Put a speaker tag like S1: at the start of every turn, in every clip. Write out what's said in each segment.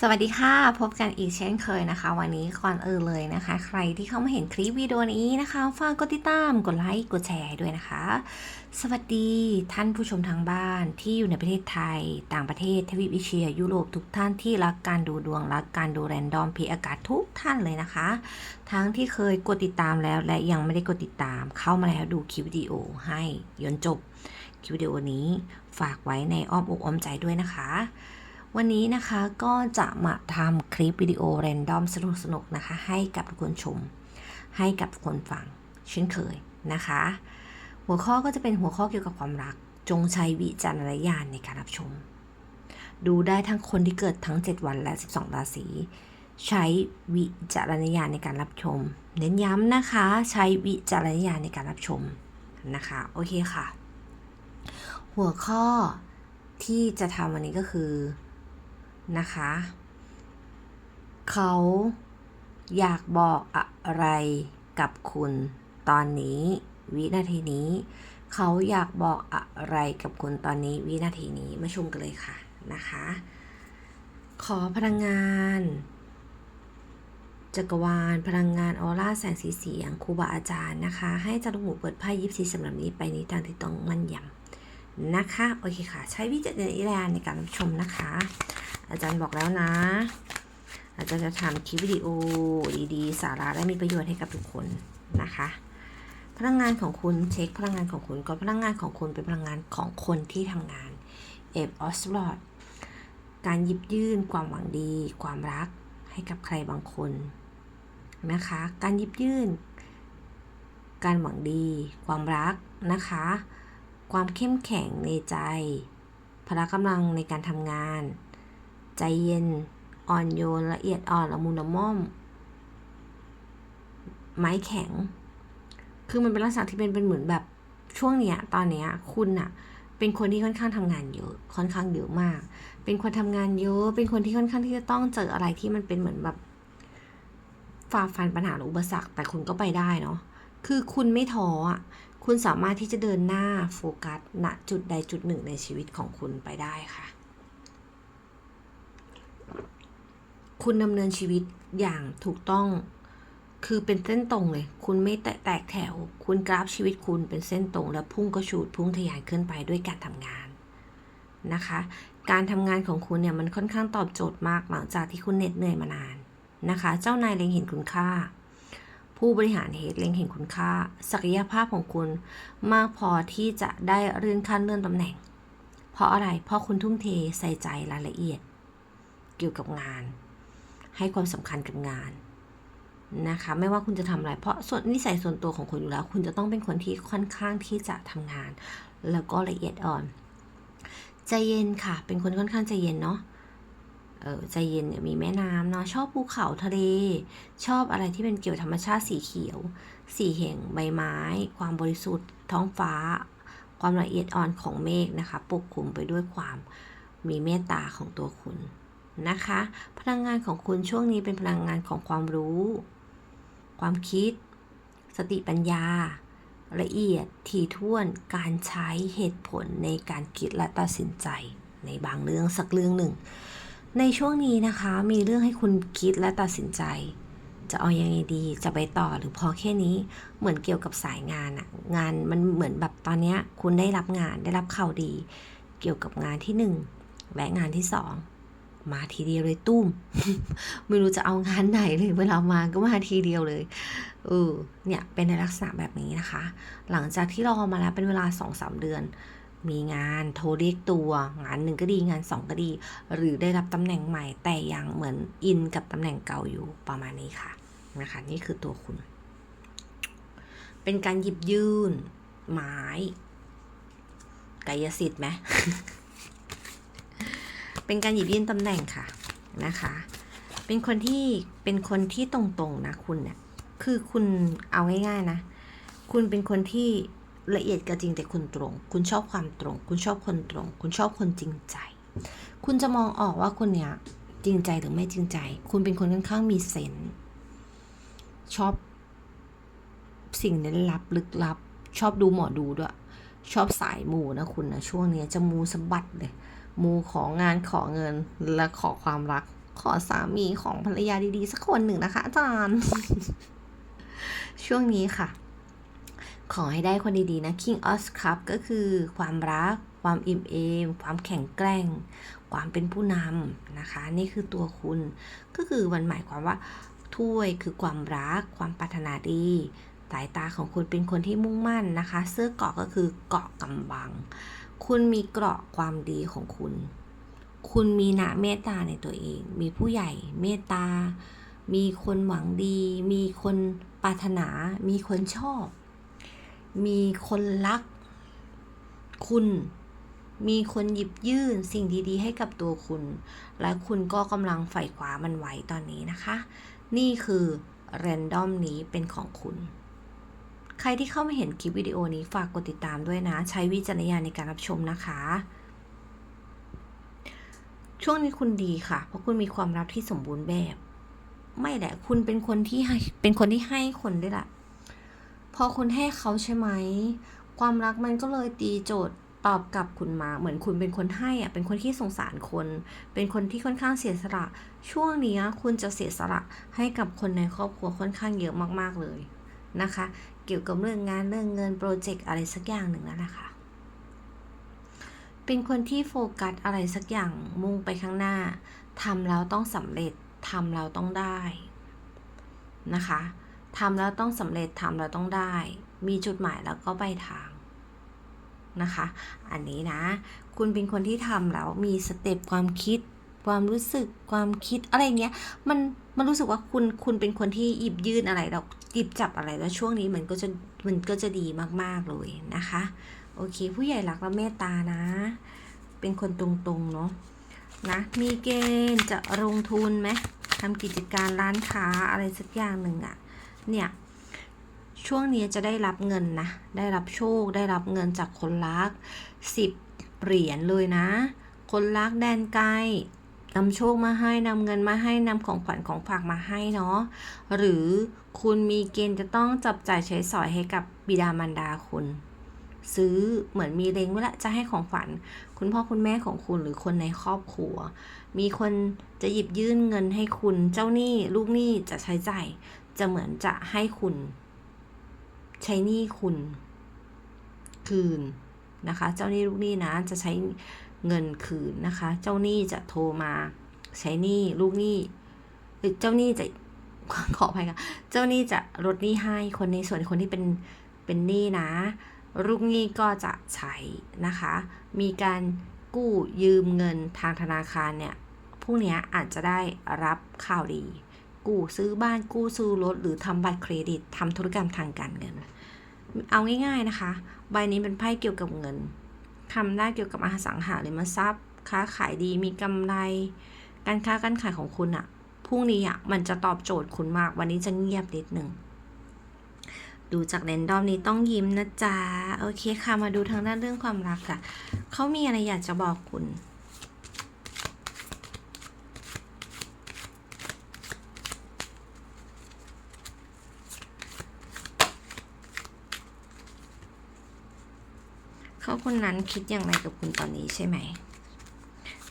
S1: สวัสดีค่ะ พบกันอีกเช่นเคยนะคะ วันนี้ก่อนอื่นเลยนะคะ ใครที่เข้ามาเห็นคลิปวิดีโอนี้นะคะฝากกดติดตามกดไลค์กดแชร์ด้วยนะคะ สวัสดีท่านผู้ชมทางบ้านที่อยู่ในประเทศไทย ต่างประเทศทวีปเอเชีย ยุโรปทุกท่านที่รักการดูดวงรักการดูแรนดอมพีอากาศทุกท่านเลยนะคะ ทั้งที่เคยกดติดตามแล้วและยังไม่ได้กดติดตาม เข้ามาแล้วดูคลิปวิดีโอให้ยนจบคลิปวิดีโอนี้ฝากไว้ในอ้อมอกอ้อมใจด้วยนะคะ วันนี้นะคะก็จะมาทำคลิปวิดีโอเรนดอมสนุกๆนะคะ ให้กับทุกคนชม ให้กับคนฟังเช่นเคยนะคะ หัวข้อก็จะเป็นหัวข้อเกี่ยวกับความรัก จงใช้วิจารณญาณในการรับชม ดูได้ทั้งคนที่เกิดทั้ง 7 วันและ 12 ราศีใช้วิจารณญาณในการรับชม เน้นย้ำนะคะ ใช้วิจารณญาณในการรับชมนะคะ โอเคค่ะ หัวข้อที่จะทำวันนี้ก็คือ นะคะ เขาอยากบอกอะไรกับคุณตอนนี้วินาทีนี้ เขาอยากบอกอะไรกับคุณตอนนี้วินาทีนี้มาชมกันเลยค่ะนะคะ ขอพลังงานจักรวาลพลังงานออร่าแสงสีเสียงครูบาอาจารย์นะคะ ให้จันทหูเปิดไพ่ยิปซีสำหรับนี้ไปนี้ทางที่ต้องมั่นยำ นะคะโอเคค่ะ ใช้วิจารณญาณในการรับชมนะคะ อาจารย์บอกแล้วนะ อาจารย์จะทำคลิปวิดีโอดีๆ สาระและมีประโยชน์ให้กับทุกคนนะคะ พลังงานของคุณเช็คพลังงานของคุณก็พลังงานของคุณเป็นพลังงานของคนที่ทำงานเอฟออสลอดการหยิบยื่นความหวังดี ความรักให้กับใครบางคนนะคะ การหยิบยื่น การหวังดี ความรักนะคะ ความเข้มแข็งในใจ พละกำลังในการทำงาน ใจเย็น อ่อนโยน ละเอียดอ่อนละมุนละม่อม ไม้แข็ง คือมันเป็นลักษณะที่เป็นเป็นเหมือนแบบช่วงเนี้ย ตอนเนี้ย คุณอะเป็นคนที่ค่อนข้างทำงานเยอะ ค่อนข้างเยอะมาก เป็นคนทำงานเยอะ เป็นคนที่ค่อนข้างที่จะต้องเจออะไรที่มันเป็นเหมือนแบบฝ่าฟันปัญหาหรืออุปสรรค แต่คุณก็ไปได้เนาะ คือคุณไม่ท้ออะ คุณสามารถที่จะเดินหน้าโฟกัสณจุดใดจุดหนึ่งในชีวิตของคุณไปได้ค่ะ คุณดำเนินชีวิตอย่างถูกต้อง คือเป็นเส้นตรงเลย คุณไม่แตกแถว คุณกราฟชีวิตคุณเป็นเส้นตรง แล้วพุ่งก็ชูดพุ่งทะยานขึ้นไปด้วยการทำงานนะคะ การทำงานของคุณเนี่ยมันค่อนข้างตอบโจทย์มากหลังจากที่คุณเหน็ดเหนื่อยมานานนะคะ เจ้านายเล็งเห็นคุณค่า ผู้บริหารเหตุเล็งเห็นคุณค่า ศักยภาพของคุณมากพอที่จะได้เลื่อนขั้นเลื่อนตำแหน่ง เพราะอะไร เพราะคุณทุ่มเทใส่ใจรายละเอียด เกี่ยวกับงาน ให้ความสำคัญกับงานนะคะ ไม่ว่าคุณจะทำอะไร เพราะส่วนนิสัยส่วนตัวของคุณอยู่แล้ว คุณจะต้องเป็นคนที่ค่อนข้างที่จะทำงาน แล้วก็ละเอียดอ่อน ใจเย็นค่ะ เป็นคนค่อนข้างใจเย็นเนาะ เออใจเย็นเนี่ยมีแม่น้ำเนาะชอบภูเขาทะเล ชอบอะไรที่เป็นเกี่ยวธรรมชาติสีเขียว สีแห่งใบไม้ ความบริสุทธิ์ ท้องฟ้า ความละเอียดอ่อนของเมฆนะคะปกคลุมไปด้วยความมีเมตตาของตัวคุณนะคะ พลังงานของคุณช่วงนี้เป็นพลังงานของความรู้ ความคิด สติปัญญา ละเอียดถี่ถ้วนการใช้เหตุผลในการคิดและตัดสินใจ ในบางเรื่องสักเรื่องหนึ่ง ในช่วงนี้นะคะมีเรื่องให้คุณคิดและตัดสินใจ จะเอาอยังไงดีจะไปต่อหรือพอแค่นี้เหมือนเกี่ยวกับสายงานอะงานมันเหมือนแบบตอนนี้คุณได้รับงานได้รับข่าวดี เกี่ยวกับงานที่หนึ่งและงานที่สองมาทีเดียวเลยตุ้ม ไม่รู้จะเอางานไหนเลยเวลามาก็มาทีเดียวเลยเออเนี่ยเป็นในลักษณะแบบนี้นะคะ หลังจากที่รอมาแล้วเป็นเวลาสองสามเดือน มีงานโทรเรียกตัวงานหนึ่งก็ดีงานสองก็ดี หรือได้รับตำแหน่งใหม่แต่ยังเหมือนอินกับตำแหน่งเก่าอยู่ประมาณนี้ค่ะนะคะนี่คือตัวคุณ เป็นการหยิบยื่นไม้กายสิทธิ์ไหมเป็นการหยิบยื่นตำแหน่งค่ะนะคะ เป็นคนที่เป็นคนที่ตรงๆนะคุณเนี่ยคือคุณเอาง่ายๆนะ คุณเป็นคนที่ ละเอียดก็จริงแต่คุณตรง คุณชอบความตรง คุณชอบคนตรง คุณชอบคนจริงใจ คุณจะมองออกว่าคนเนี้ยจริงใจหรือไม่จริงใจ คุณเป็นคนค่อนข้างมีเซนชอบสิ่งลึกลับลึกลับ ชอบดูหมอดูด้วย ชอบสายมูนะคุณนะช่วงนี้จะมูสะบัดเลย มูของานขอเงินและขอความรัก ขอสามีของภรรยาดีๆ สักคนหนึ่งนะคะอาจารย์ ช่วงนี้ค่ะ ขอให้ได้คนดีๆนะ King of Cup ก็คือความรัก ความอิ่มเอม ความแข็งแกร่ง ความเป็นผู้นำนะคะ นี่คือตัวคุณ ก็คือมันหมายความว่าถ้วยคือความรัก ความปรารถนาดีสายตาของคุณเป็นคนที่มุ่งมั่นนะคะ เสื้อเกาะก็คือเกาะกำบัง คุณมีเกราะความดีของคุณ คุณมีนะเมตตาในตัวเอง มีผู้ใหญ่เมตตา มีคนหวังดี มีคนปรารถนา มีคนชอบ มีคนรัก คุณ มีคนหยิบยื่นสิ่งดีๆ ให้กับตัวคุณ และคุณก็กำลังใฝ่ขวามันไว้ตอนนี้นะคะ นี่คือแรนดอมนี้เป็นของคุณ ใครที่เข้ามาเห็นคลิปวิดีโอนี้ฝากกดติดตามด้วยนะ ใช้วิจารณญาณในการรับชมนะคะ ช่วงนี้คุณดีค่ะ เพราะคุณมีความรักที่สมบูรณ์แบบ ไม่แหละ คุณเป็นคนที่ให้เป็นคนที่ให้คนด้วยล่ะ พอคุณให้เขาใช่ไหม ความรักมันก็เลยตีโจทย์ตอบกลับคุณมา เหมือนคุณเป็นคนให้อะเป็นคนที่สงสารคน เป็นคนที่ค่อนข้างเสียสละ ช่วงนี้คุณจะเสียสละให้กับคนในครอบครัวค่อนข้างเยอะมากๆเลยนะคะ เกี่ยวกับเรื่องงานเรื่องเงินโปรเจกต์อะไรสักอย่างหนึ่งนั่นแหละค่ะเป็นคนที่โฟกัสอะไรสักอย่างมุ่งไปข้างหน้าทำแล้วต้องสำเร็จทำแล้วต้องได้นะคะ ทำแล้วต้องสำเร็จทำแล้วต้องได้ มีจุดหมายแล้วก็ไปทางนะคะ อันนี้นะ คุณเป็นคนที่ทำแล้วมีสเต็ปความคิด ความรู้สึกความคิดอะไรเงี้ยมันมันรู้สึกว่าคุณคุณเป็นคนที่หยิบยื่นอะไรเราหยิบจับอะไรแล้วช่วงนี้มันก็จะมันก็จะดีมากๆเลยนะคะ โอเค ผู้ใหญ่รักและเมตตานะ เป็นคนตรงๆเนาะนะมีเกณฑ์จะลงทุนไหมทำกิจการร้านค้าอะไรสักอย่างหนึ่งอะ เนี่ยช่วงนี้จะได้รับเงินนะ ได้รับโชค ได้รับเงินจากคนรักสิบเหรียญเลยนะ คนรักแดนไกลนำโชคมาให้นำเงินมาให้นำของขวัญของฝากมาให้เนาะ หรือคุณมีเกณฑ์จะต้องจับจ่ายใช้สอยให้กับบิดามารดาคุณ ซื้อเหมือนมีเลงไว้ละจะให้ของขวัญคุณพ่อคุณแม่ของคุณหรือคนในครอบครัว มีคนจะหยิบยื่นเงินให้คุณเจ้าหนี้ลูกหนี้จะใช้จ่าย จะเหมือนจะให้คุณ ใช้หนี้คุณคืนนะคะ เจ้าหนี้ลูกหนี้นะจะใช้เงินคืนนะคะ เจ้าหนี้จะโทรมาใช้หนี้ลูกหนี้หรือเจ้าหนี้จะขออภัยค่ะ เจ้าหนี้จะลดหนี้ให้คนในส่วนคนที่เป็นเป็นหนี้นะลูกหนี้ก็จะใช้นะคะ มีการกู้ยืมเงินทางธนาคารเนี่ยพวกเนี้ยอาจจะได้รับข่าวดี กู้ซื้อบ้านกู้ซื้อรถหรือทำบัตรเครดิตทำธุรกรรมทางการเงิน เอาง่ายๆนะคะ ใบนี้เป็นไพ่เกี่ยวกับเงินทำได้เกี่ยวกับอสังหาริมทรัพย์ ค้าขายดีมีกำไร การค้าการขายของคุณอะพรุ่งนี้อะมันจะตอบโจทย์คุณมาก วันนี้จะเงียบนิดหนึ่งดูจากเรนดอมนี้ต้องยิ้มนะจ๊ะ โอเคค่ะ มาดูทางด้านเรื่องความรักค่ะ เขามีอะไรอยากจะบอกคุณ เขาคนนั้นคิดอย่างไรกับคุณตอนนี้ใช่ไหม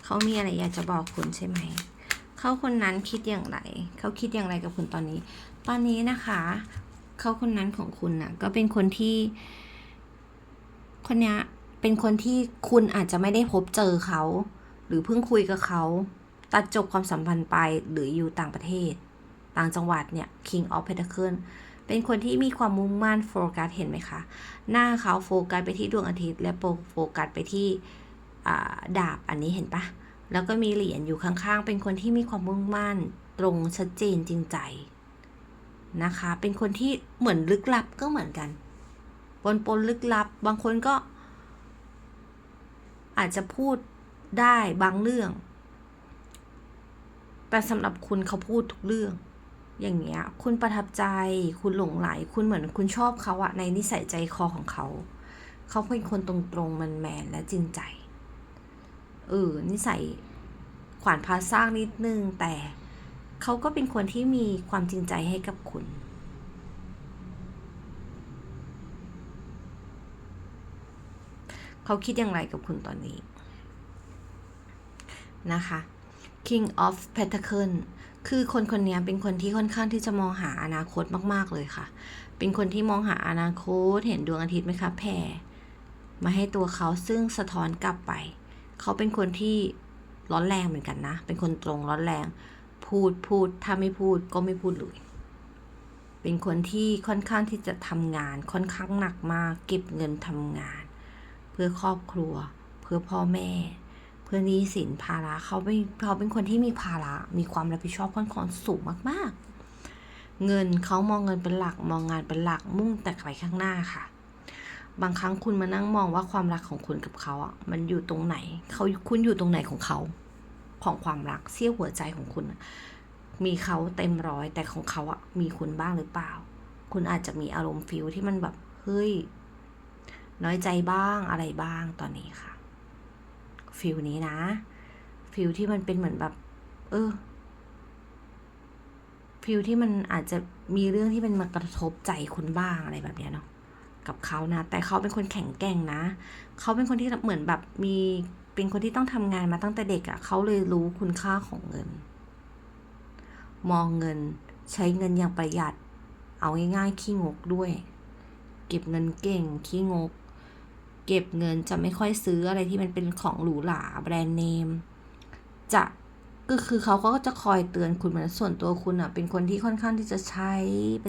S1: เขามีอะไรอยากจะบอกคุณใช่ไหม เขาคนนั้นคิดอย่างไร เขาคิดอย่างไรกับคุณตอนนี้ ตอนนี้นะคะ เขาคนนั้นของคุณน่ะ ก็เป็นคนที่ คนเนี้ยเป็นคนที่คุณอาจจะไม่ได้พบเจอเขา หรือเพิ่งคุยกับเขา ตัดจบความสัมพันธ์ไปหรืออยู่ต่างประเทศ ต่างจังหวัดเนี่ย King of Pentacle เป็นคนที่มีความมุ่งมั่นโฟกัสเห็นไหมคะ หน้าเขาโฟกัสไปที่ดวงอาทิตย์ และโฟกัสไปที่ดาบอันนี้เห็นปะแล้วก็มีเหรียญอยู่ข้างๆ เป็นคนที่มีความมุ่งมั่นตรงชัดเจนจริงใจนะคะ เป็นคนที่เหมือนลึกลับก็เหมือนกัน ปนปนลึกลับ บางคนก็ อาจจะพูดได้บางเรื่อง แต่สำหรับคุณเขาพูดทุกเรื่อง อย่างเงี้ย คุณประทับใจ คุณหลงไหล คุณเหมือนคุณชอบเขาอะในนิสัยใจคอของเขา เขาเป็นคนตรงๆมันแมนและจริงใจ เออ นิสัยขวานพาสร้างนิดนึง แต่เขาก็เป็นคนที่มีความจริงใจให้กับคุณเขาคิดอย่างไรกับคุณตอนนี้ นะคะ King of Pentacle คือคนคนนี้เป็นคนที่ค่อนข้างที่จะมองหาอนาคตมาก ๆ เลยค่ะ เป็นคนที่มองหาอนาคตเห็นดวงอาทิตย์ไหมคะแผ่มาให้ตัวเขาซึ่งสะท้อนกลับไป เขาเป็นคนที่ร้อนแรงเหมือนกันนะ เป็นคนตรงร้อนแรง พูดพูดถ้าไม่พูดก็ไม่พูดเลย เป็นคนที่ค่อนข้างที่จะทำงานค่อนข้างหนักมาก เก็บเงินทำงาน เพื่อครอบครัว เพื่อพ่อแม่ เพื่อนี้สินภาระเขาไม่เขาเป็นคนที่มีภาระมีความรับผิดชอบค่อนข้างสูงมากๆ เงินเขามองเงินเป็นหลักมองงานเป็นหลักมุ่งแต่ไปข้างหน้าค่ะ บางครั้งคุณมานั่งมองว่าความรักของคุณกับเขาอะมันอยู่ตรงไหนเขาคุณอยู่ตรงไหนของเขา ของความรักเสี้ยวหัวใจของคุณ มีเขาเต็มร้อยแต่ของเขาอะมีคุณบ้างหรือเปล่า คุณอาจจะมีอารมณ์ฟิลที่มันแบบเฮ้ยน้อยใจบ้างอะไรบ้างตอนนี้ค่ะ ฟิลนี้นะฟิลที่มันเป็นเหมือนแบบ เออฟิลที่มันอาจจะมีเรื่องที่มันมากระทบใจคุณบ้างอะไรแบบเนี้ยเนาะกับเขานะ แต่เขาเป็นคนแข็งแกร่งนะ เขาเป็นคนที่เหมือนแบบมีเป็นคนที่ต้องทำงานมาตั้งแต่เด็กอะ่ะ เขาเลยรู้คุณค่าของเงิน มองเงินใช้เงินอย่างประหยัด เอาง่ายๆขี้งกด้วย เก็บเงินเก่งขี้งก เก็บเงินจะไม่ค่อยซื้ออะไรที่มันเป็นของหรูหราแบรนด์เนม จะก็คือเขาก็จะคอยเตือนคุณเหมือนส่วนตัวคุณอะ เป็นคนที่ค่อนข้างที่จะใช้ไป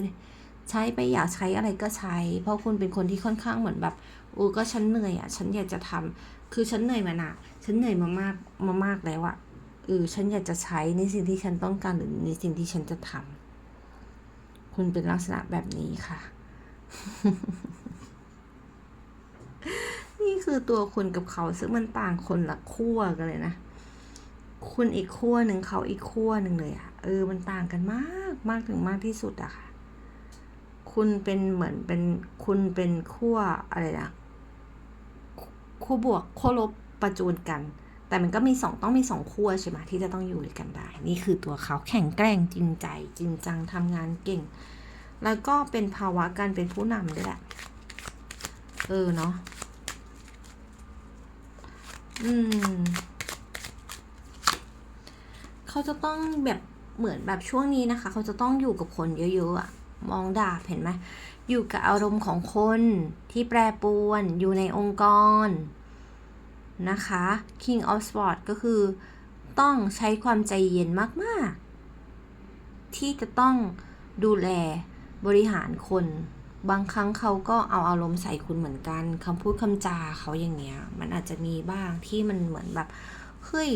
S1: ใช้ไปอยากใช้อะไรก็ใช้ เพราะคุณเป็นคนที่ค่อนข้างเหมือนแบบโอ้ก็ฉันเหนื่อยอะ ฉันอยากจะทำคือฉันเหนื่อยมานะฉันเหนื่อยมามากมามากแล้วอะเออฉันอยากจะใช้ในสิ่งที่ฉันต้องการหรือในสิ่งที่ฉันจะทำคุณเป็นลักษณะแบบนี้ค่ะ นี่คือตัวคุณกับเขาซึ่งมันต่างคนละขั้วกันเลยนะ คุณอีกขั้วหนึ่งเขาอีกขั้วหนึ่งเลยอะเออ มันต่างกันมากมากถึงมากที่สุดอะค่ะ คุณเป็นเหมือนเป็นคุณเป็นขั้วอะไรนะขั้วบวกขั้วลบประจูนกัน แต่มันก็มีสองต้องมีสองขั้วใช่ไหมที่จะต้องอยู่ด้วยกันได้ นี่คือตัวเขาแข็งแกร่งจริงใจ จริงจังทำงานเก่ง แล้วก็เป็นภาวะการเป็นผู้นำด้วยแหละ เออเนาะอืม เขาจะต้องแบบเหมือนแบบช่วงนี้นะคะ เขาจะต้องอยู่กับคนเยอะๆอะมองดาบเห็นไหมอยู่กับอารมณ์ของคนที่แปรปรวนอยู่ในองค์กรนะคะ King of Swords ก็คือต้องใช้ความใจเย็นมาก ๆ ที่จะต้องดูแลบริหารคน บางครั้งเขาก็เอาอารมณ์ใส่คุณเหมือนกันคำพูดคำจาเขาอย่างเงี้ย มันอาจจะมีบ้างที่มันเหมือนแบบเฮ้ย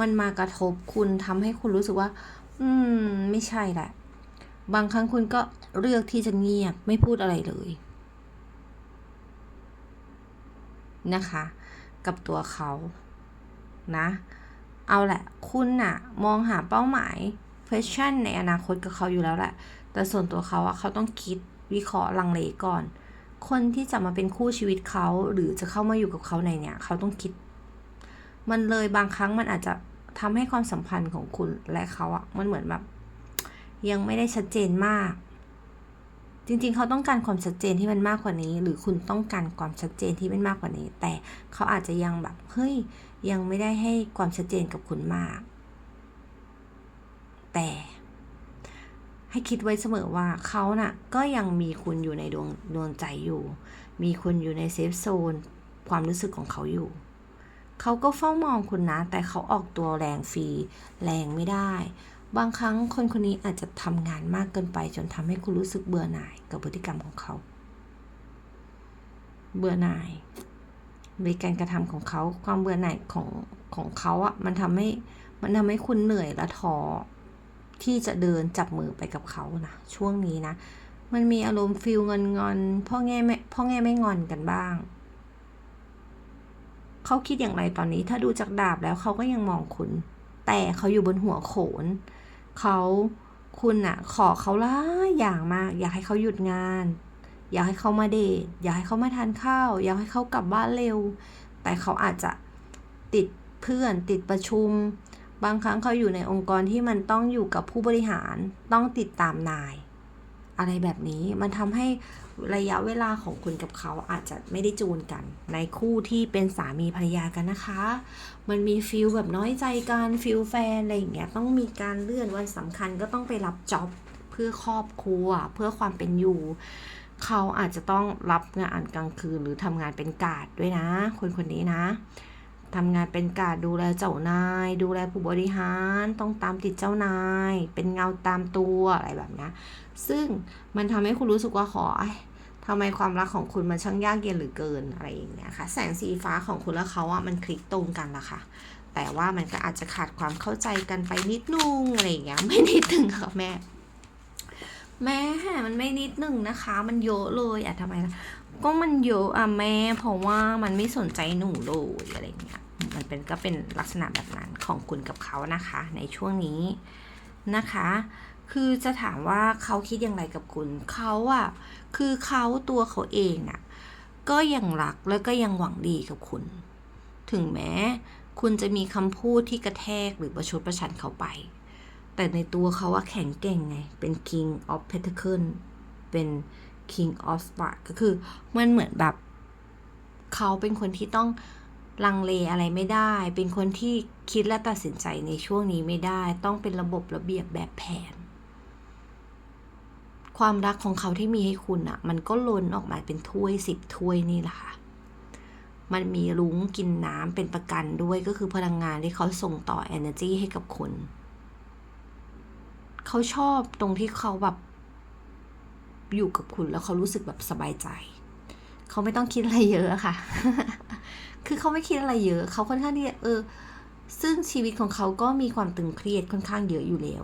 S1: มันมากระทบคุณทำให้คุณรู้สึกว่า อืม ไม่ใช่แหละ บางครั้งคุณก็เลือกที่จะเงียบไม่พูดอะไรเลย นะคะ กับตัวเขานะ เอาแหละ คุณน่ะ มองหาเป้าหมายแฟชั่นในอนาคตกับเขาอยู่แล้วแหละ แต่ส่วนตัวเขาอะเขาต้องคิด วิเคราะห์ลังเลก่อน คนที่จะมาเป็นคู่ชีวิตเขาหรือจะเข้ามาอยู่กับเขาในเนี่ย เขาต้องคิด มันเลยบางครั้งมันอาจจะทำให้ความสัมพันธ์ของคุณและเขาอะมันเหมือนแบบ ยังไม่ได้ชัดเจนมาก จริงๆ เขาต้องการความชัดเจนที่มันมากกว่านี้ หรือคุณต้องการความชัดเจนที่มันมากกว่านี้ แต่เขาอาจจะยังแบบเฮ้ยยังไม่ได้ให้ความชัดเจนกับคุณมาก แต่ ให้คิดไว้เสมอว่าเขาน่ะก็ยังมีคุณอยู่ในดวงดวงใจอยู่ มีคุณอยู่ในเซฟโซนความรู้สึกของเขาอยู่ เขาก็เฝ้ามองคุณนะ แต่เขาออกตัวแรงฟรีแรงไม่ได้ บางครั้งคนคนนี้อาจจะทำงานมากเกินไป จนทำให้คุณรู้สึกเบื่อหน่ายกับพฤติกรรมของเขา เบื่อหน่ายในการกระทำของเขา ความเบื่อหน่ายของของเขาอะมันทำให้มันทำให้คุณเหนื่อยและท้อ ที่จะเดินจับมือไปกับเขานะช่วงนี้นะ มันมีอารมณ์ฟิลงอนงอนพ่อแง่ไม่พ่อแง่ไม่งอนกันบ้าง เขาคิดอย่างไรตอนนี้ถ้าดูจากดาบแล้วเขาก็ยังมองคุณ แต่เขาอยู่บนหัวโขน เขาคุณอะขอเขาหลายอย่างมาก อยากให้เขาหยุดงาน อยากให้เขามาเดทอยากให้เขามาทานข้าว อยากให้เขากลับบ้านเร็ว แต่เขาอาจจะติดเพื่อนติดประชุม บางครั้งเขาอยู่ในองค์กรที่มันต้องอยู่กับผู้บริหารต้องติดตามนาย อะไรแบบนี้มันทำให้ระยะเวลาของคุณกับเขาอาจจะไม่ได้จูนกัน ในคู่ที่เป็นสามีภรรยากันนะคะ มันมีฟิลแบบน้อยใจกันฟิลแฟนอะไรอย่างเงี้ยต้องมีการเลื่อนวันสำคัญก็ต้องไปรับจ็อบเพื่อครอบครัวเพื่อความเป็นอยู่ เขาอาจจะต้องรับงานกลางคืนหรือทำงานเป็นกาดด้วยนะ คนคนนี้นะ ทำงานเป็นกาดดูแลเจ้านาย ดูแลผู้บริหาร ต้องตามติดเจ้านาย เป็นเงาตามตัวอะไรแบบนี้ซึ่งมันทำให้คุณรู้สึกว่าขอทำไมความรักของคุณมันช่างยากเย็นหรือเกินอะไรอย่างเงี้ยค่ะ แสงสีฟ้าของคุณและเขาอะมันคลิกตรงกันละค่ะ แต่ว่ามันก็อาจจะขาดความเข้าใจกันไปนิดนึงอะไรอย่างเงี้ยไม่นิดนึงค่ะแม่ แม่มันไม่นิดนึงนะคะ มันเยอะเลยอะทำไมล่ะก็มันเยอะอะแม่ เพราะว่ามันไม่สนใจหนูเลยอะไรอย่างเงี้ย มันเป็นก็เป็นลักษณะแบบนั้นของคุณกับเขานะคะ ในช่วงนี้นะคะ คือจะถามว่าเขาคิดอย่างไรกับคุณเขาอะคือเขาตัวเขาเองอะก็ยังรักแล้วก็ยังหวังดีกับคุณ ถึงแม้คุณจะมีคำพูดที่กระแทกหรือประชดประชันเขาไป แต่ในตัวเขาว่าแข็งเก่งไง เป็น King of Pentacle เป็น King of Spark ก็คือมันเหมือนแบบ เขาเป็นคนที่ต้อง ลังเลอะไรไม่ได้ เป็นคนที่คิดและตัดสินใจในช่วงนี้ไม่ได้ ต้องเป็นระบบระเบียบแบบแผน ความรักของเขาที่มีให้คุณอะ่ะ มันก็ล้นออกมาเป็นถ้วยสิบถ้วยนี่แหละค่ะ มันมีรุ้งกินน้ำเป็นประกันด้วยก็คือพลังงานที่เขาส่งต่อ energy ให้กับคุณเขาชอบตรงที่เขาแบบอยู่กับคุณแล้วเขารู้สึกแบบสบายใจ เขาไม่ต้องคิดอะไรเยอะค่ะ คือเขาไม่คิดอะไรเยอะเขาค่อนข้างที่จะเออ ซึ่งชีวิตของเขาก็มีความตึงเครียดค่อนข้างเยอะอยู่แล้ว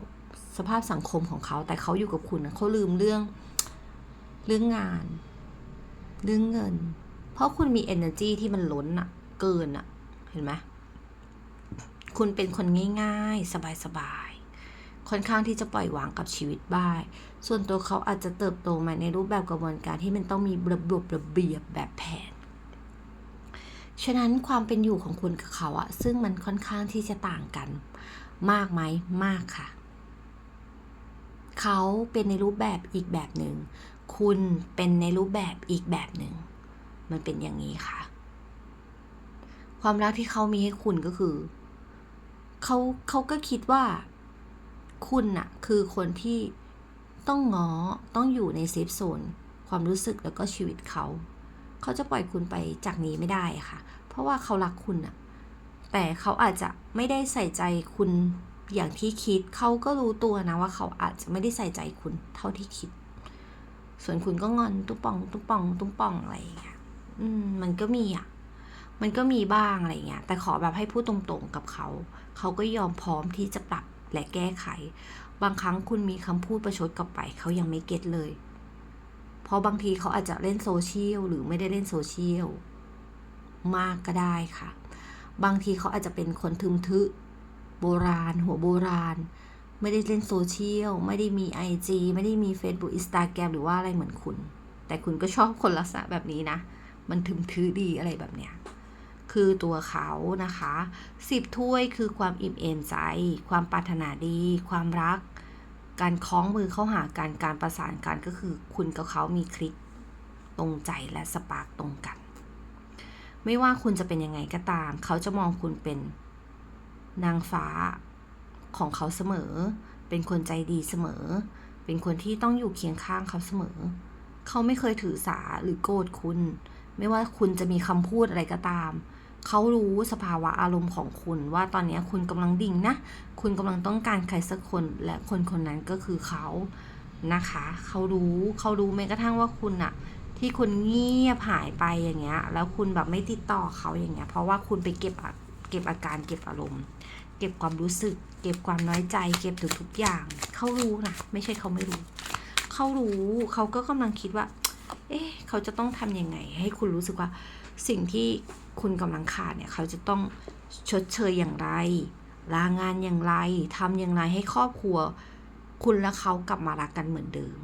S1: สภาพสังคมของเขา แต่เขาอยู่กับคุณเขาลืมเรื่อง เรื่องงาน เรื่องเงิน เพราะคุณมี energy ที่มันล้นอะเกินอะเห็นไหมคุณเป็นคนง่าย ๆ สบายๆ ค่อนข้างที่จะปล่อยวางกับชีวิตบ้างส่วนตัวเขาอาจจะเติบโตมาในรูปแบบกระบวนการที่มันต้องมีระบบระเบียบแบบแผน ฉะนั้นความเป็นอยู่ของคุณกับเขาอะซึ่งมันค่อนข้างที่จะต่างกัน มากไหมมากค่ะ เขาเป็นในรูปแบบอีกแบบหนึ่ง คุณเป็นในรูปแบบอีกแบบหนึ่ง มันเป็นอย่างนี้ค่ะ ความรักที่เขามีให้คุณก็คือ เขาเขาก็คิดว่า คุณน่ะคือคนที่ต้องง้อต้องอยู่ในเซฟโซนความรู้สึกแล้วก็ชีวิตเขา เขาจะปล่อยคุณไปจากนี้ไม่ได้ค่ะ เพราะว่าเขารักคุณน่ะแต่เขาอาจจะไม่ได้ใส่ใจคุณอย่างที่คิด เขาก็รู้ตัวนะว่าเขาอาจจะไม่ได้ใส่ใจคุณเท่าที่คิด ส่วนคุณก็งอนตุ้ปองตุ้ปองตุ้ปองอะไรอย่างเงี้ย อืม มันก็มีอะ มันก็มีบ้างอะไรเงี้ย แต่ขอแบบให้พูดตรงๆกับเขา เขาก็ยอมพร้อมที่จะปรับและแก้ไข บางครั้งคุณมีคำพูดประชดกลับไป เขายังไม่เก็ตเลย เพราะบางทีเขาอาจจะเล่นโซเชียลหรือไม่ได้เล่นโซเชียลมากก็ได้ค่ะ บางทีเขาอาจจะเป็นคนทึมทึโบราณ หัวโบราณ ไม่ได้เล่นโซเชียลไม่ได้มี IG ไม่ได้มี Facebook Instagram หรือว่าอะไรเหมือนคุณ แต่คุณก็ชอบคนลักษณะแบบนี้นะ มันทึมทือดีอะไรแบบเนี้ยคือตัวเขานะคะสิบถ้วยคือความอิ่มเอมใจ ความปรารถนาดี ความรัก การคล้องมือเข้าหากันการประสานกันก็คือคุณกับเขามีคลิกตรงใจและสปาร์กตรงกัน ไม่ว่าคุณจะเป็นยังไงก็ตาม เขาจะมองคุณเป็นนางฟ้าของเขาเสมอ เป็นคนใจดีเสมอ เป็นคนที่ต้องอยู่เคียงข้างเขาเสมอ เขาไม่เคยถือสาหรือโกรธคุณ ไม่ว่าคุณจะมีคำพูดอะไรก็ตามเเขารู้สภาวะอารมณ์ของคุณว่าตอนนี้คุณกำลังดิ่งนะ คุณกำลังต้องการใครสักคนและคนคนนั้นก็คือเขานะคะ เขารู้เขารู้แม้กระทั่งว่าคุณอะที่คุณเงียบหายไปอย่างเงี้ย แล้วคุณแบบไม่ติดต่อเขาอย่างเงี้ย เพราะว่าคุณไปเก็บเก็บอาการเก็บอารมณ์ เก็บความรู้สึก เก็บความน้อยใจ เก็บทุกทุกอย่าง เขารู้นะไม่ใช่เขาไม่รู้ เขารู้เขาก็กำลังคิดว่า เอ๊ะเขาจะต้องทำยังไง ให้คุณรู้สึกว่าสิ่งที่ คุณกำลังขาดเนี่ยเขาจะต้องชดเชยอย่างไร ลางานอย่างไรทำอย่างไรให้ครอบครัว คุณและเขากลับมารักกันเหมือนเดิม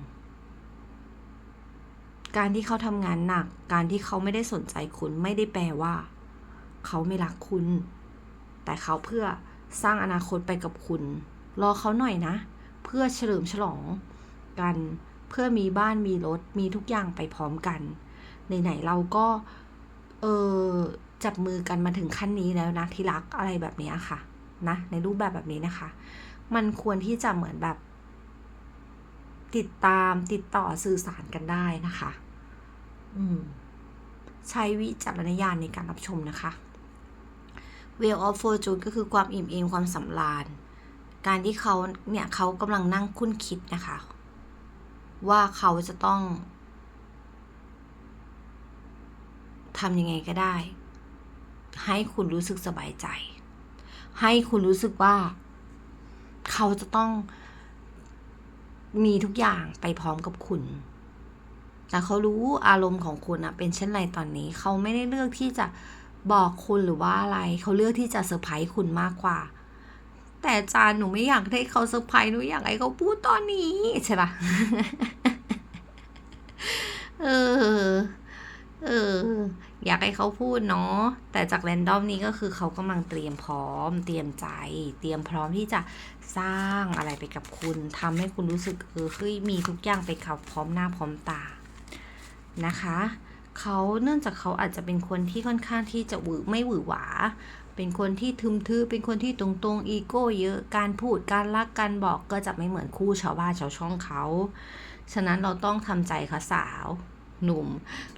S1: การที่เขาทำงานหนัก การที่เขาไม่ได้สนใจคุณไม่ได้แปลว่า เขาไม่รักคุณ แต่เขาเพื่อสร้างอนาคตไปกับคุณ รอเขาหน่อยนะ เพื่อเฉลิมฉลองกันเพื่อมีบ้านมีรถมีทุกอย่างไปพร้อมกันไหนๆเราก็ เออ จับมือกันมาถึงขั้นนี้แล้วนะที่รักอะไรแบบนี้ค่ะ นะ ในรูปแบบแบบนี้นะคะ มันควรที่จะเหมือนแบบ ติดตามติดต่อสื่อสารกันได้นะคะ อืม ใช้วิจารณญาณในการรับชมนะคะ Wheel of Fortune ก็คือความอิ่มเอมความสำราญ การที่เขาเนี่ยเขากำลังนั่งคุ้นคิดนะคะ ว่าเขาจะต้องทำยังไงก็ได้ ให้คุณรู้สึกสบายใจ ให้คุณรู้สึกว่า เขาจะต้องมีทุกอย่างไปพร้อมกับคุณ แต่เขารู้อารมณ์ของคุณอะเป็นเช่นไรตอนนี้ เขาไม่ได้เลือกที่จะบอกคุณหรือว่าอะไร เขาเลือกที่จะเซอร์ไพรส์คุณมากกว่า แต่จารย์หนูไม่อยากให้เขาเซอร์ไพรส์หนูอยากให้เขาพูดตอนนี้ใช่ปะเออ เออ อยากให้เขาพูดเนาะแต่จากแรนดอมนี้ก็คือเขากำลังเตรียมพร้อม เตรียมใจ เตรียมพร้อมที่จะสร้างอะไรไปกับคุณทำให้คุณรู้สึกเออเฮ้ยมีทุกอย่างไปกับพร้อมหน้าพร้อมตานะคะเขาเนื่องจากเขาอาจจะเป็นคนที่ค่อนข้างที่จะหวือไม่หวือหวา เป็นคนที่ทึมทื่อเป็นคนที่ตรงๆอีโก้เยอะการพูดการรักการบอกก็จะไม่เหมือนคู่ชาวบ้านชาวช่องเขา ฉะนั้นเราต้องทำใจค่ะสาว หนุ่ม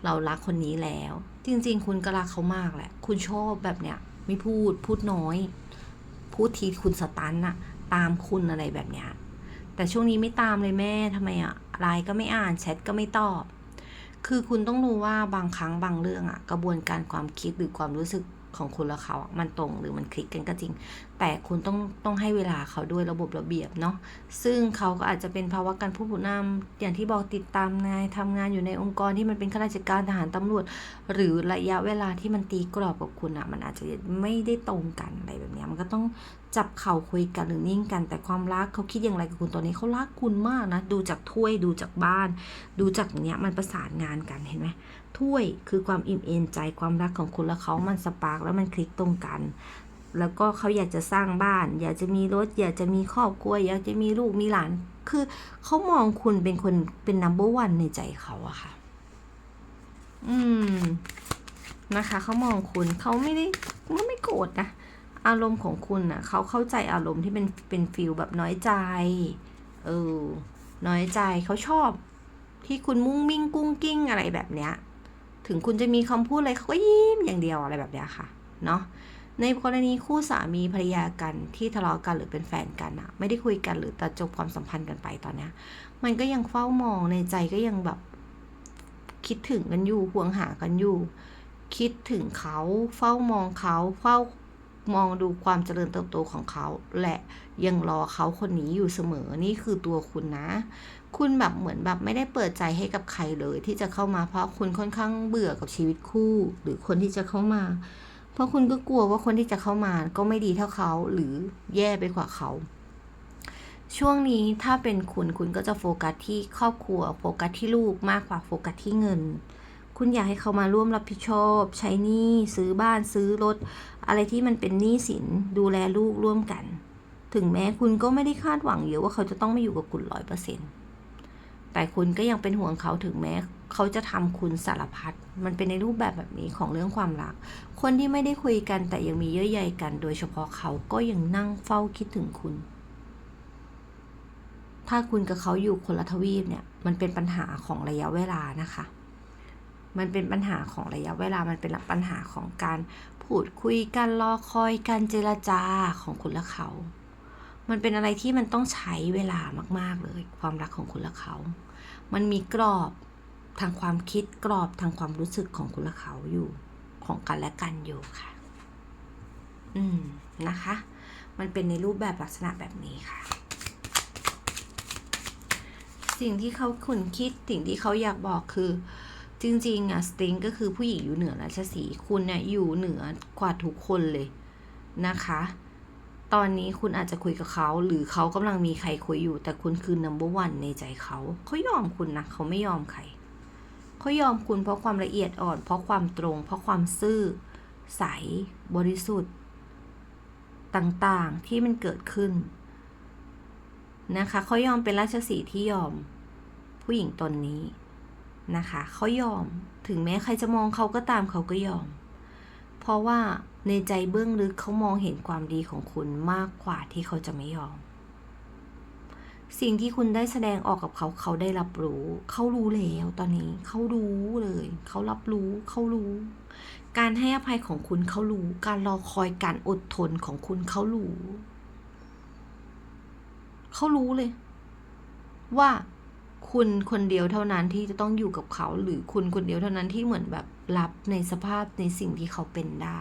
S1: เรารักคนนี้แล้ว จริง ๆ คุณก็รักเขามากแหละ คุณชอบแบบเนี้ยไม่พูดพูดน้อย พูดทีคุณสตันอะตามคุณอะไรแบบเนี้ยแต่ช่วงนี้ไม่ตามเลยแม่ทำไมอะไลน์ก็ไม่อ่านแชทก็ไม่ตอบ คือคุณต้องรู้ว่าบางครั้งบางเรื่องอะกระบวนการความคิดหรือความรู้สึก ของคุณและเขามันตรงหรือมันคลิกกันก็จริง แต่คุณต้องต้องให้เวลาเขาด้วยระบบระเบียบเนาะซึ่งเขาก็อาจจะเป็นภาวะการผู้ผู้นำอย่างที่บอกติดตามนายทำงานอยู่ในองค์กรที่มันเป็นข้าราชการทหารตำรวจ หรือระยะเวลาที่มันตีกรอบกับคุณอะมันอาจจะไม่ได้ตรงกันอะไรแบบนี้มันก็ต้องจับเข่าคุยกันหรือนิ่งกัน แต่ความรักเขาคิดอย่างไรกับคุณตอนนี้เขารักคุณมากนะดูจากถ้วยดูจากบ้าน ดูจากเนี้ยมันประสานงานกันเห็นไหม ถ้วยคือความอิ่มเอมใจความรักของคุณและเขามันสปาร์กแล้วมันคลิกตรงกัน แล้วก็เขาอยากจะสร้างบ้าน อยากจะมีรถ อยากจะมีครอบครัว อยากจะมีลูกมีหลาน คือเขามองคุณเป็นคนเป็นนัมเบอร์วันในใจเขาอะค่ะ อืมนะคะเขามองคุณเขาไม่ได้ก็ไม่โกรธนะอารมณ์ของคุณน่ะเขาเข้าใจอารมณ์ที่เป็นเป็นฟิลแบบน้อยใจ เออ น้อยใจเขาชอบ ที่คุณมุ่งมิ่งกุ้งกิ้งอะไรแบบเนี้ย ถึงคุณจะมีคำพูดอะไรเขาก็ยิ้มอย่างเดียวอะไรแบบเนี้ยค่ะ เนาะ ในกรณีคู่สามีภรรยากันที่ทะเลาะกันหรือเป็นแฟนกันอะไม่ได้คุยกันหรือตัดจบความสัมพันธ์กันไปตอนเนี้ยมันก็ยังเฝ้ามองในใจก็ยังแบบคิดถึงกันอยู่ห่วงหากันอยู่ คิดถึงเขาเฝ้ามองเขาเฝ้ามองดูความเจริญเติบโตของเขา และยังรอเขาคนนี้อยู่เสมอนี่คือตัวคุณนะ คุณแบบเหมือนแบบไม่ได้เปิดใจให้กับใครเลย ที่จะเข้ามาเพราะคุณค่อนข้างเบื่อกับชีวิตคู่ หรือคนที่จะเข้ามา เพราะคุณก็กลัวว่าคนที่จะเข้ามาก็ไม่ดีเท่าเขาหรือแย่ไปกว่าเขาช่วงนี้ถ้าเป็นคุณคุณก็จะโฟกัสที่ครอบครัวโฟกัสที่ลูกมากกว่าโฟกัสที่เงิน คุณอยากให้เขามาร่วมรับผิดชอบ ใช้หนี้ซื้อบ้านซื้อรถ อะไรที่มันเป็นหนี้สินดูแลลูกร่วมกัน ถึงแม้คุณก็ไม่ได้คาดหวังเยอะว่าเขาจะต้องมาอยู่กับคุณร้อยเปอร์เซ็นต์ แต่คุณก็ยังเป็นห่วงเขาถึงแม้ เขาจะทำคุณสารพัด มันเป็นในรูปแบบแบบนี้ของเรื่องความรัก คนที่ไม่ได้คุยกันแต่ยังมีเยื่อใยกัน โดยเฉพาะเขาก็ยังนั่งเฝ้าคิดถึงคุณ ถ้าคุณกับเขาอยู่คนละทวีปเนี่ย มันเป็นปัญหาของระยะเวลานะคะ มันเป็นปัญหาของระยะเวลา มันเป็นปัญหาของการพูดคุยกันรอคอยการเจรจาของคุณและเขา มันเป็นอะไรที่มันต้องใช้เวลามาก ๆเลย ความรักของคุณและเขา มันมีกรอบทางความคิดกรอบทางความรู้สึกของคุณและเขาอยู่ของกันและกันอยู่ค่ะ อืมนะคะ มันเป็นในรูปแบบลักษณะแบบนี้ค่ะ สิ่งที่เขาขุนคิดสิ่งที่เขาอยากบอกคือ จริงๆอะสติงก็คือผู้หญิงอยู่เหนือราชสีคุณเนี่ยอยู่เหนือกว่าทุกคนเลยนะคะ ตอนนี้คุณอาจจะคุยกับเขา หรือเขากำลังมีใครคุยอยู่ แต่คุณคือ number one ในใจเขาเขายอมคุณนะเขาไม่ยอมใครเขายอมคุณเพราะความละเอียดอ่อน เพราะความตรง เพราะความซื่อ ใส บริสุทธิ์ ต่างๆที่มันเกิดขึ้น นะคะเขายอมเป็นราชสีที่ยอม ผู้หญิงตนนี้นะคะเขายอมถึงแม้ใครจะมองเขาก็ตามเขาก็ยอม เพราะว่า ในใจเบื้องลึกเขามองเห็นความดีของคุณมากกว่าที่เขาจะไม่ยอม สิ่งที่คุณได้แสดงออกกับเขาเขาได้รับรู้ เขารู้แล้วตอนนี้เขารู้เลย เขารับรู้เขารู้ การให้อภัยของคุณเขารู้ การรอคอยการอดทนของคุณเขารู้ เขารู้เลย ว่าคุณคนเดียวเท่านั้นที่จะต้องอยู่กับเขา หรือคุณคนเดียวเท่านั้นที่เหมือนแบบรับในสภาพในสิ่งที่เขาเป็นได้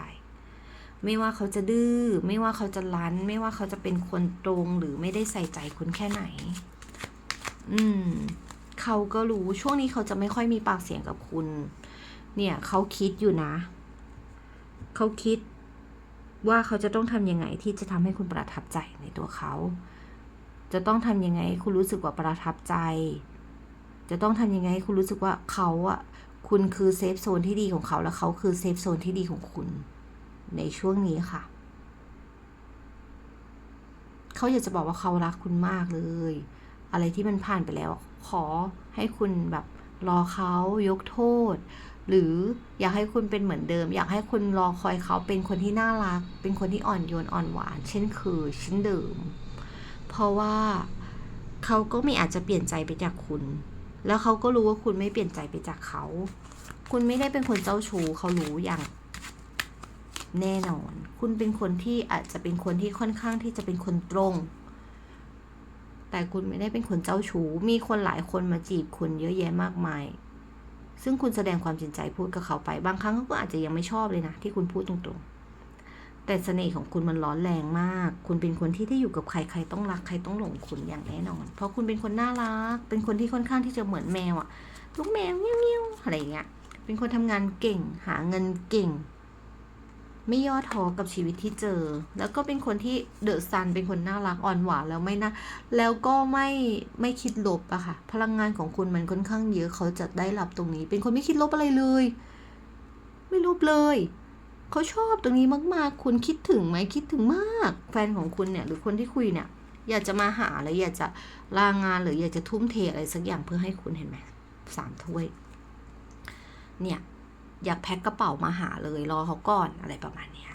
S1: ไม่ว่าเขาจะดื้อ ไม่ว่าเขาจะรั้น ไม่ว่าเขาจะเป็นคนตรงหรือไม่ได้ใส่ใจคุณแค่ไหน อืม เขาก็รู้ช่วงนี้เขาจะไม่ค่อยมีปากเสียงกับคุณ เนี่ย เขาคิดอยู่นะ เขาคิดว่าเขาจะต้องทำยังไงที่จะทำให้คุณประทับใจในตัวเขา จะต้องทำยังไงคุณรู้สึกว่าประทับใจ จะต้องทำยังไงคุณรู้สึกว่าเขาอะคุณคือเซฟโซนที่ดีของเขา และเขาคือเซฟโซนที่ดีของคุณ ในช่วงนี้ค่ะ เขาอยากจะบอกว่าเขารักคุณมากเลย อะไรที่มันผ่านไปแล้ว ขอให้คุณแบบรอเขายกโทษ หรืออยากให้คุณเป็นเหมือนเดิม อยากให้คุณรอคอยเขาเป็นคนที่น่ารัก เป็นคนที่อ่อนโยนอ่อนหวาน เช่นคือเช่นเดิม เพราะว่าเขาก็ไม่อาจจะเปลี่ยนใจไปจากคุณ แล้วเขาก็รู้ว่าคุณไม่เปลี่ยนใจไปจากเขา คุณไม่ได้เป็นคนเจ้าชู้เขารู้อย่าง แน่นอน คุณเป็นคนที่อาจจะเป็นคนที่ค่อนข้างที่จะเป็นคนตรง แต่คุณไม่ได้เป็นคนเจ้าชู้ มีคนหลายคนมาจีบคุณเยอะแยะมากมาย ซึ่งคุณแสดงความจริงใจพูดกับเขาไป บางครั้งเขาก็อาจจะยังไม่ชอบเลยนะ ที่คุณพูดตรงๆ แต่เสน่ห์ของคุณมันร้อนแรงมาก คุณเป็นคนที่ได้อยู่กับใครใครต้องรักใครต้องหลงคุณอย่างแน่นอน เพราะคุณเป็นคนน่ารัก เป็นคนที่ค่อนข้างที่จะเหมือนแมวอะลูกแมวเงี้ยวๆอะไรอย่างเงี้ย เป็นคนทำงานเก่ง หาเงินเก่ง ไม่ย่อท้อกับชีวิตที่เจอ แล้วก็เป็นคนที่เดอะซันเป็นคนน่ารักอ่อนหวานแล้วไม่นะแล้วก็ไม่ไม่คิดลบอะค่ะ พลังงานของคุณมันค่อนข้างเยอะเขาจะได้รับตรงนี้ เป็นคนไม่คิดลบอะไรเลย ไม่ลบเลยเขาชอบตรงนี้มากๆ คุณคิดถึงไหมคิดถึงมาก แฟนของคุณเนี่ย หรือคนที่คุยเนี่ย อยากจะมาหาหรืออยากจะลางานหรืออยากจะทุ่มเทอะไรสักอย่างเพื่อให้คุณเห็นไหมสามถ้วย เนี่ย อยากแพ็คกระเป๋ามาหาเลยรอเขาก่อนอะไรประมาณนี้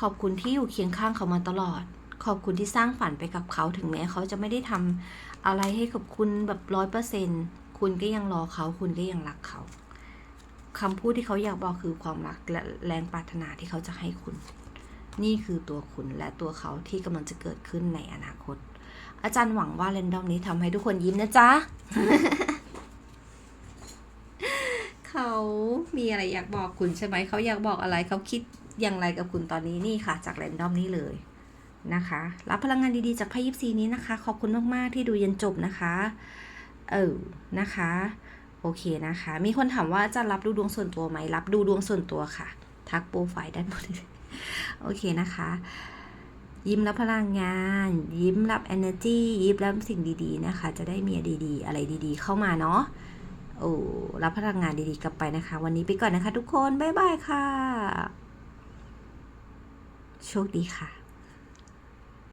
S1: ขอบคุณที่อยู่เคียงข้างเขามาตลอด ขอบคุณที่สร้างฝันไปกับเขาถึงแม้เขาจะไม่ได้ทำอะไรให้กับคุณแบบร้อยเปอร์เซ็นคุณก็ยังรอเขาคุณก็ยังรักเขาคำพูดที่เขาอยากบอกคือความรักและแรงปรารถนาที่เขาจะให้คุณ นี่คือตัวคุณและตัวเขาที่กำลังจะเกิดขึ้นในอนาคต อาจารย์หวังว่าเรนดอมนี้ทำให้ทุกคนยิ้มนะจ๊ะ เขา มีอะไรอยากบอกคุณใช่ไหมเขาอยากบอกอะไรเขาคิดอย่างไรกับคุณตอนนี้นี่ค่ะ จากแรนดอมนี้เลยนะคะ รับพลังงานดีๆจากไพ่ยิปซีนี้นะคะ ขอบคุณมากๆที่ดูยันจบนะคะ เออนะคะ โอเคนะคะ มีคนถามว่าจะรับดูดวงส่วนตัวไหมรับดูดวงส่วนตัวค่ะ ทักโปรไฟล์ด้านบนโอเคนะคะยิ้มรับพลังงาน ยิ้มรับ energy ยิ้มรับสิ่งดีๆนะคะ จะได้มีดีๆ อะไรดีๆ เข้ามาเนาะ โอ้รับพลังงานดีๆกลับไปนะคะ วันนี้ไปก่อนนะคะทุกคน บ๊ายบายค่ะ โชคดีค่ะ